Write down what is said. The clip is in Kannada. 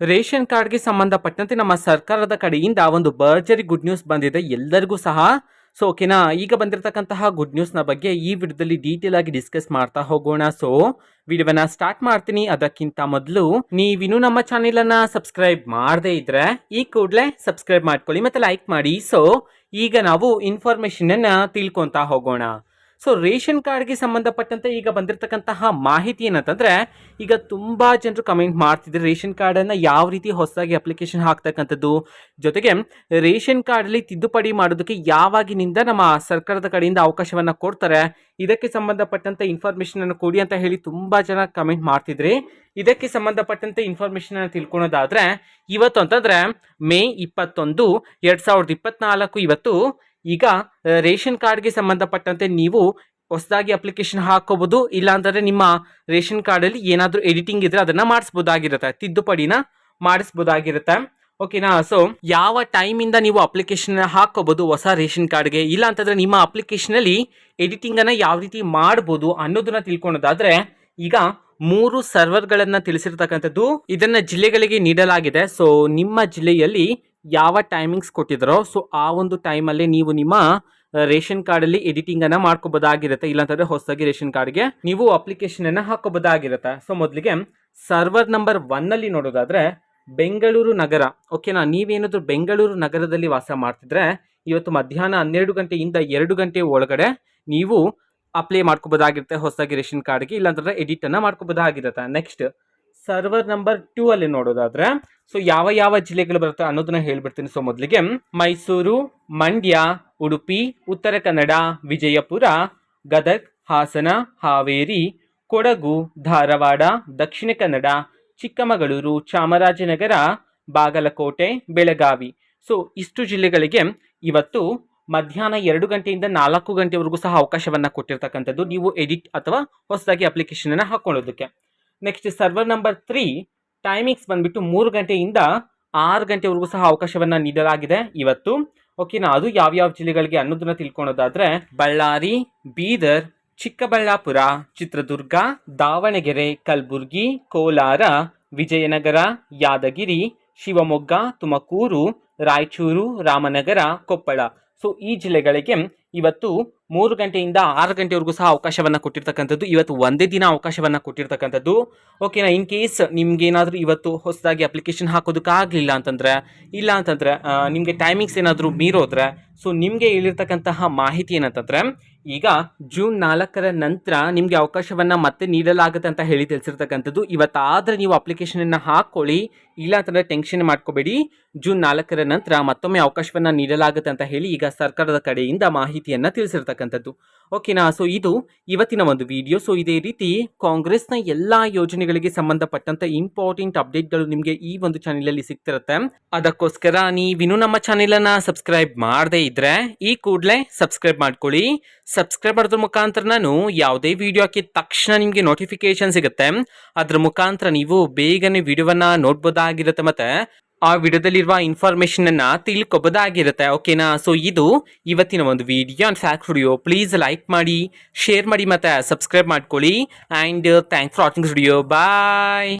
ರೇಷನ್ ಕಾರ್ಡ್ಗೆ ಸಂಬಂಧಪಟ್ಟಂತೆ ನಮ್ಮ ಸರ್ಕಾರದ ಕಡೆಯಿಂದ ಒಂದು ಭರ್ಜರಿ ಗುಡ್ ನ್ಯೂಸ್ ಬಂದಿದೆ. ಎಲ್ಲರಿಗೂ ಸಹ. ಸೊ ಓಕೆನಾ ಈಗ ಬಂದಿರತಕ್ಕಂತಹ ಗುಡ್ ನ್ಯೂಸ್ನ ಬಗ್ಗೆ ಈ ವಿಡಿಯೋದಲ್ಲಿ ಡೀಟೇಲ್ ಆಗಿ ಡಿಸ್ಕಸ್ ಮಾಡ್ತಾ ಹೋಗೋಣ. ಸೊ ವಿಡಿಯೋವನ್ನ ಸ್ಟಾರ್ಟ್ ಮಾಡ್ತೀನಿ. ಅದಕ್ಕಿಂತ ಮೊದಲು, ನೀವಿನ್ನು ನಮ್ಮ ಚಾನೆಲ್ ಅನ್ನ ಸಬ್ಸ್ಕ್ರೈಬ್ ಮಾಡದೇ ಇದ್ರೆ, ಈ ಕೂಡಲೇ ಸಬ್ಸ್ಕ್ರೈಬ್ ಮಾಡ್ಕೊಳ್ಳಿ ಮತ್ತೆ ಲೈಕ್ ಮಾಡಿ. ಸೊ ಈಗ ನಾವು ಇನ್ಫಾರ್ಮೇಶನ್ ಅನ್ನ ತಿಳ್ಕೊಂತಾ ಹೋಗೋಣ. ಸೊ ರೇಷನ್ ಕಾರ್ಡ್ಗೆ ಸಂಬಂಧಪಟ್ಟಂತೆ ಈಗ ಬಂದಿರತಕ್ಕಂತಹ ಮಾಹಿತಿ ಏನಂತಂದ್ರೆ, ಈಗ ತುಂಬಾ ಜನರು ಕಮೆಂಟ್ ಮಾಡ್ತಿದ್ದಾರೆ ರೇಷನ್ ಕಾರ್ಡನ್ನು ಯಾವ ರೀತಿ ಹೊಸದಾಗಿ ಅಪ್ಲಿಕೇಶನ್ ಹಾಕ್ತಕ್ಕಂಥದ್ದು. ಜೊತೆಗೆ ರೇಷನ್ ಕಾರ್ಡಲ್ಲಿ ತಿದ್ದುಪಡಿ ಮಾಡೋದಕ್ಕೆ ಯಾವಾಗಿನಿಂದ ನಮ್ಮ ಸರ್ಕಾರದ ಕಡೆಯಿಂದ ಅವಕಾಶವನ್ನ ಕೊಡ್ತಾರೆ, ಇದಕ್ಕೆ ಸಂಬಂಧಪಟ್ಟಂತೆ ಇನ್ಫಾರ್ಮೇಷನನ್ನು ಕೊಡಿ ಅಂತ ಹೇಳಿ ತುಂಬಾ ಜನ ಕಮೆಂಟ್ ಮಾಡ್ತಿದ್ರಿ. ಇದಕ್ಕೆ ಸಂಬಂಧಪಟ್ಟಂತೆ ಇನ್ಫಾರ್ಮೇಷನನ್ನು ತಿಳ್ಕೊಳೋದಾದ್ರೆ, ಇವತ್ತು ಅಂತಂದ್ರೆ, ಮೇ ಇಪ್ಪತ್ತೊಂದು, ಎರಡ್ ಸಾವಿರದ ಇಪ್ಪತ್ನಾಲ್ಕು, ಇವತ್ತು ಈಗ ರೇಷನ್ ಕಾರ್ಡ್ಗೆ ಸಂಬಂಧಪಟ್ಟಂತೆ ನೀವು ಹೊಸದಾಗಿ ಅಪ್ಲಿಕೇಶನ್ ಹಾಕೋಬಹುದು ಇಲ್ಲ ಅಂತಂದ್ರೆ ನಿಮ್ಮ ರೇಷನ್ ಕಾರ್ಡಲ್ಲಿ ಏನಾದರೂ ಎಡಿಟಿಂಗ್ ಇದ್ರೆ ಅದನ್ನ ಮಾಡಿಸ್ಬೋದಾಗಿರುತ್ತೆ, ತಿದ್ದುಪಡಿನ ಮಾಡಿಸ್ಬೋದಾಗಿರುತ್ತೆ. ಓಕೆನಾ? ಸೊ, ಯಾವ ಟೈಮಿಂದ ನೀವು ಅಪ್ಲಿಕೇಶನ್ ಹಾಕೋಬಹುದು ಹೊಸ ರೇಷನ್ ಕಾರ್ಡ್ಗೆ ಇಲ್ಲ ಅಂತಂದ್ರೆ ನಿಮ್ಮ ಅಪ್ಲಿಕೇಶನಲ್ಲಿ ಅಲ್ಲಿ ಎಡಿಟಿಂಗ್ ಅನ್ನ ಯಾವ ರೀತಿ ಮಾಡ್ಬೋದು ಅನ್ನೋದನ್ನ ತಿಳ್ಕೊಳೋದಾದರೆ, ಈಗ ಮೂರು ಸರ್ವರ್ಗಳನ್ನು ತಿಳಿಸಿರ್ತಕ್ಕಂಥದ್ದು ಇದನ್ನ ಜಿಲ್ಲೆಗಳಿಗೆ ನೀಡಲಾಗಿದೆ. ಸೊ, ನಿಮ್ಮ ಜಿಲ್ಲೆಯಲ್ಲಿ ಯಾವ ಟೈಮಿಂಗ್ಸ್ ಕೊಟ್ಟಿದ್ರೋ ಸೊ ಆ ಒಂದು ಟೈಮಲ್ಲಿ ನೀವು ನಿಮ್ಮ ರೇಷನ್ ಕಾರ್ಡಲ್ಲಿ ಎಡಿಟಿಂಗ್ ಅನ್ನ ಮಾಡ್ಕೋಬೋದಾಗಿರುತ್ತೆ. ಇಲ್ಲಾಂತಂದರೆ ಹೊಸದಾಗಿ ರೇಷನ್ ಕಾರ್ಡ್ಗೆ ನೀವು ಅಪ್ಲಿಕೇಶನ್ ಅನ್ನ ಹಾಕೋಬೋದಾಗಿರುತ್ತೆ. ಸೊ ಮೊದಲಿಗೆ ಸರ್ವರ್ ನಂಬರ್ ಒನ್ನಲ್ಲಿ ನೋಡೋದಾದ್ರೆ, ಬೆಂಗಳೂರು ನಗರ. ಓಕೆನಾ ನೀವೇನಾದರೂ ಬೆಂಗಳೂರು ನಗರದಲ್ಲಿ ವಾಸ ಮಾಡ್ತಿದ್ರೆ, ಇವತ್ತು ಮಧ್ಯಾಹ್ನ ಹನ್ನೆರಡು ಗಂಟೆಯಿಂದ ಎರಡು ಗಂಟೆ ಒಳಗಡೆ ನೀವು ಅಪ್ಲೈ ಮಾಡ್ಕೋಬೋದಾಗಿರುತ್ತೆ ಹೊಸದಾಗಿ ರೇಷನ್ ಕಾರ್ಡ್ಗೆ ಇಲ್ಲಾಂತಂದರೆ ಎಡಿಟ್ ಅನ್ನ ಮಾಡ್ಕೋಬೋದಾಗಿರುತ್ತೆ. ನೆಕ್ಸ್ಟ್ ಸರ್ವರ್ ನಂಬರ್ ಟೂ ಅಲ್ಲಿ ನೋಡೋದಾದ್ರೆ ಸೊ ಯಾವ ಯಾವ ಜಿಲ್ಲೆಗಳು ಬರುತ್ತೆ ಅನ್ನೋದನ್ನ ಹೇಳ್ಬಿಡ್ತೀನಿ. ಸೊ ಮೊದಲಿಗೆ ಮೈಸೂರು, ಮಂಡ್ಯ, ಉಡುಪಿ, ಉತ್ತರ ಕನ್ನಡ, ವಿಜಯಪುರ, ಗದಗ್, ಹಾಸನ, ಹಾವೇರಿ, ಕೊಡಗು, ಧಾರವಾಡ, ದಕ್ಷಿಣ ಕನ್ನಡ, ಚಿಕ್ಕಮಗಳೂರು, ಚಾಮರಾಜನಗರ, ಬಾಗಲಕೋಟೆ, ಬೆಳಗಾವಿ. ಸೊ ಇಷ್ಟು ಜಿಲ್ಲೆಗಳಿಗೆ ಇವತ್ತು ಮಧ್ಯಾಹ್ನ ಎರಡು ಗಂಟೆಯಿಂದ ನಾಲ್ಕು ಗಂಟೆವರೆಗೂ ಸಹ ಅವಕಾಶವನ್ನ ಕೊಟ್ಟಿರ್ತಕ್ಕಂಥದ್ದು ನೀವು ಎಡಿಟ್ ಅಥವಾ ಹೊಸದಾಗಿ ಅಪ್ಲಿಕೇಶನ್ ಅನ್ನ ಹಾಕೊಳ್ಳೋದಕ್ಕೆ. Next server number three timings ಬಂದ್ಬಿಟ್ಟು ಮೂರು ಗಂಟೆಯಿಂದ ಆರು ಗಂಟೆವರೆಗೂ ಸಹ ಅವಕಾಶವನ್ನು ನೀಡಲಾಗಿದೆ ಇವತ್ತು. ಓಕೆನಾ ಅದು ಯಾವ್ಯಾವ ಜಿಲ್ಲೆಗಳಿಗೆ ಅನ್ನೋದನ್ನ ತಿಳ್ಕೊಳೋದಾದ್ರೆ ಬಳ್ಳಾರಿ, ಬೀದರ್, ಚಿಕ್ಕಬಳ್ಳಾಪುರ, ಚಿತ್ರದುರ್ಗ, ದಾವಣಗೆರೆ, ಕಲಬುರಗಿ, ಕೋಲಾರ, ವಿಜಯನಗರ, ಯಾದಗಿರಿ, ಶಿವಮೊಗ್ಗ, ತುಮಕೂರು, ರಾಯಚೂರು, ರಾಮನಗರ, ಕೊಪ್ಪಳ. ಸೊ ಈ ಜಿಲ್ಲೆಗಳಿಗೆ ಇವತ್ತು ಮೂರು ಗಂಟೆಯಿಂದ ಆರು ಗಂಟೆವರೆಗೂ ಸಹ ಅವಕಾಶವನ್ನ ಕೊಟ್ಟಿರ್ತಕ್ಕಂಥದ್ದು, ಇವತ್ತು ಒಂದೇ ದಿನ ಅವಕಾಶವನ್ನ ಕೊಟ್ಟಿರ್ತಕ್ಕಂಥದ್ದು. ಓಕೆನಾ ಇನ್ ಕೇಸ್ ನಿಮ್ಗೆ ಏನಾದರೂ ಇವತ್ತು ಹೊಸದಾಗಿ ಅಪ್ಲಿಕೇಶನ್ ಹಾಕೋದಕ್ಕಾಗಲಿಲ್ಲ ಅಂತಂದ್ರೆ, ಇಲ್ಲ ಅಂತಂದ್ರೆ ನಿಮ್ಗೆ ಟೈಮಿಂಗ್ಸ್ ಏನಾದರೂ ಮೀರೋದ್ರೆ ಸೊ ನಿಮಗೆ ಹೇಳಿರ್ತಕ್ಕಂತಹ ಮಾಹಿತಿ ಏನಂತಂದ್ರೆ ಈಗ ಜೂನ್ ನಾಲ್ಕರ ನಂತರ ನಿಮಗೆ ಅವಕಾಶವನ್ನ ಮತ್ತೆ ನೀಡಲಾಗುತ್ತೆ ಅಂತ ಹೇಳಿ ತಿಳಿಸಿರ್ತಕ್ಕಂಥದ್ದು. ಇವತ್ತಾದ್ರೆ ನೀವು ಅಪ್ಲಿಕೇಶನ್ ಹಾಕ್ಕೊಳ್ಳಿ ಇಲ್ಲ ಅಂತಂದ್ರೆ ಟೆನ್ಷನ್ ಮಾಡ್ಕೋಬೇಡಿ. ಜೂನ್ ನಾಲ್ಕರ ನಂತರ ಮತ್ತೊಮ್ಮೆ ಅವಕಾಶವನ್ನ ನೀಡಲಾಗುತ್ತೆ ಅಂತ ಹೇಳಿ ಈಗ ಸರ್ಕಾರದ ಕಡೆಯಿಂದ ಮಾಹಿತಿಯನ್ನು ತಿಳಿಸಿರ್ತಕ್ಕಂಥದ್ದು. ಓಕೆನಾ ಸೊ ಇದು ಇವತ್ತಿನ ಒಂದು ವಿಡಿಯೋ ಸೊ ಇದೇ ರೀತಿ ಕಾಂಗ್ರೆಸ್ನ ಎಲ್ಲ ಯೋಜನೆಗಳಿಗೆ ಸಂಬಂಧಪಟ್ಟಂತ ಇಂಪಾರ್ಟೆಂಟ್ ಅಪ್ಡೇಟ್ಗಳು ನಿಮಗೆ ಈ ಒಂದು ಚಾನೆಲಲ್ಲಿ ಸಿಗ್ತಿರುತ್ತೆ. ಅದಕ್ಕೋಸ್ಕರ ನೀವಿನ್ನೂ ನಮ್ಮ ಚಾನೆಲ್ ಅನ್ನ ಸಬ್ಸ್ಕ್ರೈಬ್ ಮಾಡದೇ ಇದ್ರೆ ಈ ಕೂಡಲೇ ಸಬ್ಸ್ಕ್ರೈಬ್ ಮಾಡ್ಕೊಳ್ಳಿ. ಸಬ್ಸ್ಕ್ರೈಬ್ ಮಾಡೋದ್ರ ಮುಖಾಂತರ ನಾನು ಯಾವುದೇ ವಿಡಿಯೋ ಹಾಕಿದ ತಕ್ಷಣ ನಿಮಗೆ ನೋಟಿಫಿಕೇಶನ್ ಸಿಗುತ್ತೆ. ಅದ್ರ ಮುಖಾಂತರ ನೀವು ಬೇಗನೆ ವಿಡಿಯೋವನ್ನ ನೋಡ್ಬೋದಾಗಿರುತ್ತೆ ಮತ್ತೆ ಆ ವಿಡಿಯೋದಲ್ಲಿರುವ ಇನ್ಫಾರ್ಮೇಶನ್ ಅನ್ನ ತಿಳ್ಕೊಬೋದಾಗಿರುತ್ತೆ ಓಕೆನಾ ಸೊ ಇದು ಇವತ್ತಿನ ಒಂದು video and fact video please like ಮಾಡಿ ಶೇರ್ ಮಾಡಿ ಮತ್ತೆ ಸಬ್ಸ್ಕ್ರೈಬ್ ಮಾಡ್ಕೊಳ್ಳಿ. And thanks for watching video bye